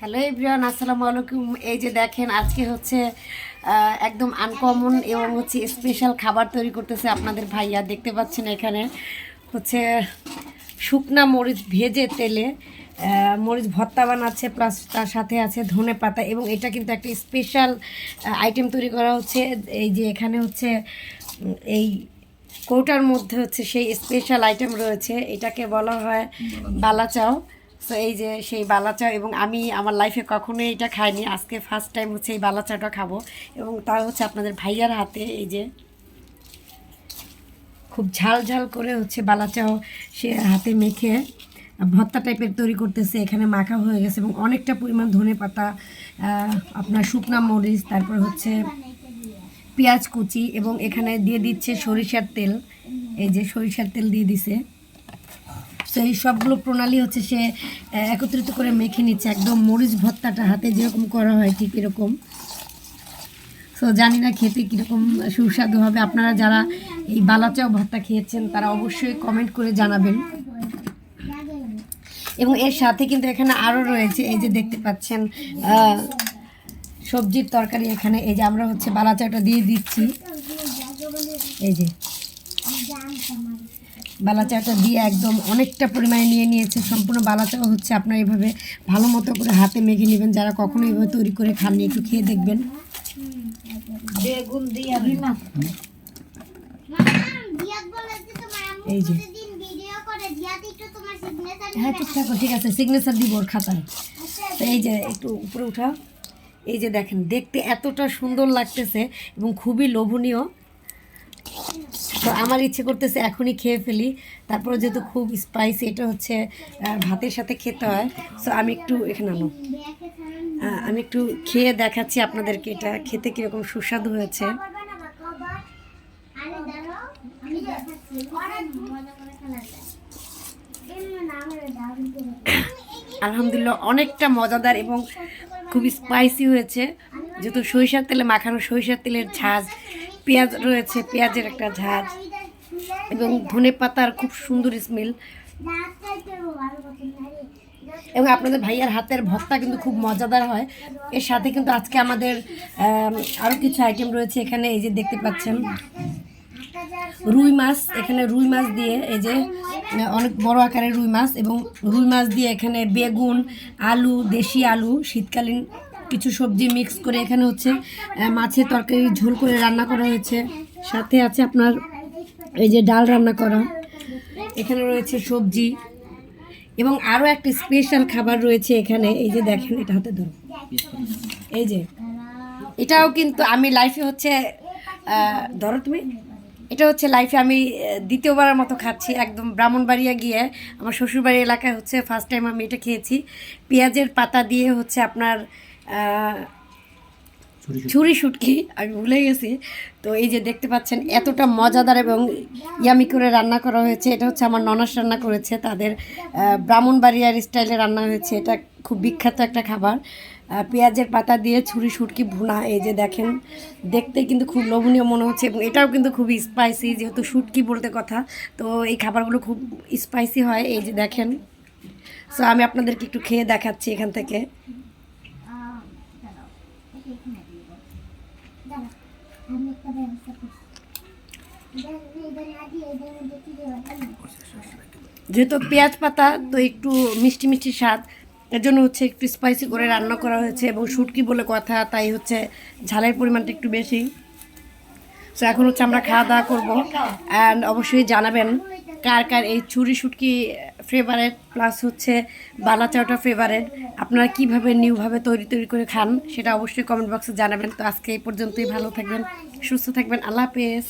Hello everyone, আসসালামু আলাইকুম। এই যে দেখেন, আজকে হচ্ছে একদম আনকমন এবং হচ্ছে স্পেশাল খাবার তৈরি করতেছে আপনাদের ভাইয়া। দেখতে পাচ্ছেন এখানে হচ্ছে শুকনা মরিচ ভেজে তেলে মরিচ ভর্তা বানাচ্ছে প্লাস তার সাথে আছে ধনে পাতা এবং এটা কিন্তু একটা স্পেশাল আইটেম তৈরি করা হচ্ছে। এই যে এখানে হচ্ছে এই কৌটার মধ্যে হচ্ছে সেই স্পেশাল আইটেম রয়েছে। এটাকে বলা হয় বালাচাও। তো এই যে সেই বালাচা এবং আমি আমার লাইফে কখনোই এটা খাইনি। আজকে ফার্স্ট টাইম হচ্ছে এই বালাচাটা খাব এবং তা হচ্ছে আপনাদের ভাইয়ার হাতে এই যে খুব ঝাল ঝাল করে হচ্ছে বালাচাও সে হাতে মেখে ভর্তা টাইপের তৈরি করতেছে। এখানে মাখা হয়ে গেছে এবং অনেকটা পরিমাণ ধনে পাতা আপনার শুকনা মরিচ, তারপর হচ্ছে পেঁয়াজ কুচি এবং এখানে দিয়ে দিচ্ছে সরিষার তেল। এই যে সরিষার তেল দিয়ে দিছে। তো এই সবগুলো প্রণালী হচ্ছে সে একত্রিত করে মেখে নিচ্ছে। একদম মরিচ ভর্তাটা হাতে যেরকম করা হয় ঠিক এরকম। সো জানি না খেতে কীরকম সুস্বাদু হবে। আপনারা যারা এই বালাচাও ভর্তা খেয়েছেন, তারা অবশ্যই কমেন্ট করে জানাবেন। এবং এর সাথে কিন্তু এখানে আরও রয়েছে, এই যে দেখতে পাচ্ছেন সবজির তরকারি এখানে। এই যে আমরা হচ্ছে বালাচাওটা দিয়ে দিচ্ছি। এই যে। বালাচাটা দিয়ে একদম অনেকটা পরিমাণে নিয়ে নিয়েছে। সম্পূর্ণ বালাচাও হচ্ছে আপনার এভাবে ভালো মতো করে হাতে মেখে নেবেন। যারা কখনো এভাবে তৈরি করে খাননি, একটু খেয়ে দেখবেন। এই যে। হ্যাঁ ঠিকঠাক ঠিক আছে সিগনেচার দিব ওর খাতায়। তো এই যে, একটু উপরে উঠা এই যে দেখেন, দেখতে এতটা সুন্দর লাগতেছে এবং খুবই লোভনীয়। তো আমার ইচ্ছে করতেছে এখনই খেয়ে ফেলি। তারপরে যেহেতু খুব স্পাইসি এটা হচ্ছে ভাতের সাথে খেতে হয়। সো আমি একটু এখানে আনো আমি একটু খেয়ে দেখাচ্ছি আপনাদেরকে এটা খেতে কীরকম সুস্বাদু হয়েছে। আলহামদুলিল্লাহ, অনেকটা মজাদার এবং খুব স্পাইসি হয়েছে। যেহেতু সরিষার তেলে মাখানো সরিষার তেলের ঝাঁজ পেঁয়াজ রয়েছে, পেঁয়াজের একটা ঝাঁজ এবং ধনে পাতার খুব সুন্দর স্মেল এবং আপনাদের ভাইয়ার হাতের ভর্তা কিন্তু খুব মজাদার হয়। এর সাথে কিন্তু আজকে আমাদের আরও কিছু আইটেম রয়েছে এখানে, এই যে দেখতে পাচ্ছেন। রুই মাছ, এখানে রুই মাছ দিয়ে, এই যে, অনেক বড় আকারের রুই মাছ এবং রুই মাছ দিয়ে এখানে বেগুন, আলু, দেশি আলু শীতকালীন কিছু সবজি মিক্স করে এখানে হচ্ছে মাছের তরকারি ঝোল করে রান্না করা হয়েছে। সাথে আছে আপনার এই যে ডাল রান্না করা। এখানে রয়েছে সবজি। এবং আরও একটা স্পেশাল খাবার রয়েছে এখানে। এই যে দেখেন, এটা হাতে ধরো। এই যে, এটাও কিন্তু আমি লাইফে হচ্ছে ধরো তুমি, এটা হচ্ছে লাইফে আমি দ্বিতীয়বারের মতো খাচ্ছি। একদম ব্রাহ্মণবাড়িয়া গিয়ে আমার শ্বশুরবাড়ি এলাকায় হচ্ছে ফার্স্ট টাইম আমি এটা খেয়েছি। পেঁয়াজের পাতা দিয়ে হচ্ছে আপনার ছুরি শুটকি। আমি ভুলে গেছি। তো এই যে দেখতে পাচ্ছেন, এতটা মজাদার এবং ইয়ামি করে রান্না করা হয়েছে। এটা হচ্ছে আমার ননাস রান্না করেছে, তাদের ব্রাহ্মণবাড়িয়ার স্টাইলে রান্না হয়েছে। এটা খুব বিখ্যাত একটা খাবার। পেঁয়াজের পাতা দিয়ে ছুরি শুটকি ভুনা, এই যে দেখেন, দেখতে কিন্তু খুব লোভনীয় মনে হচ্ছে এবং এটাও কিন্তু খুব স্পাইসি যেহেতু শুটকি বলতে কথা। তো এই খাবারগুলো খুব স্পাইসি হয়, এই যে দেখেন। সো আমি আপনাদেরকে একটু খেয়ে দেখাচ্ছি এখান থেকে। যেহেতু পেঁয়াজ পাতা তো একটু মিষ্টি মিষ্টি স্বাদ এর জন্য হচ্ছে একটু স্পাইসি করে রান্না করা হয়েছে এবং শুটকি বলে কথা, তাই হচ্ছে ঝালের পরিমাণটা একটু বেশি। তো এখন হচ্ছে আমরা খাওয়া দাওয়া করব। অ্যান্ড অবশ্যই জানাবেন কার কার এই ছুরি শুটকি ফেভারেট প্লাস হচ্ছে বালা চাউটা ফেভারেট আপনারা কীভাবে নিউভাবে তৈরি তৈরি করে খান সেটা অবশ্যই কমেন্ট বক্সে জানাবেন। তো আজকে এই পর্যন্তই, ভালো থাকবেন, সুস্থ থাকবেন। আল্লাহ হাফেজ।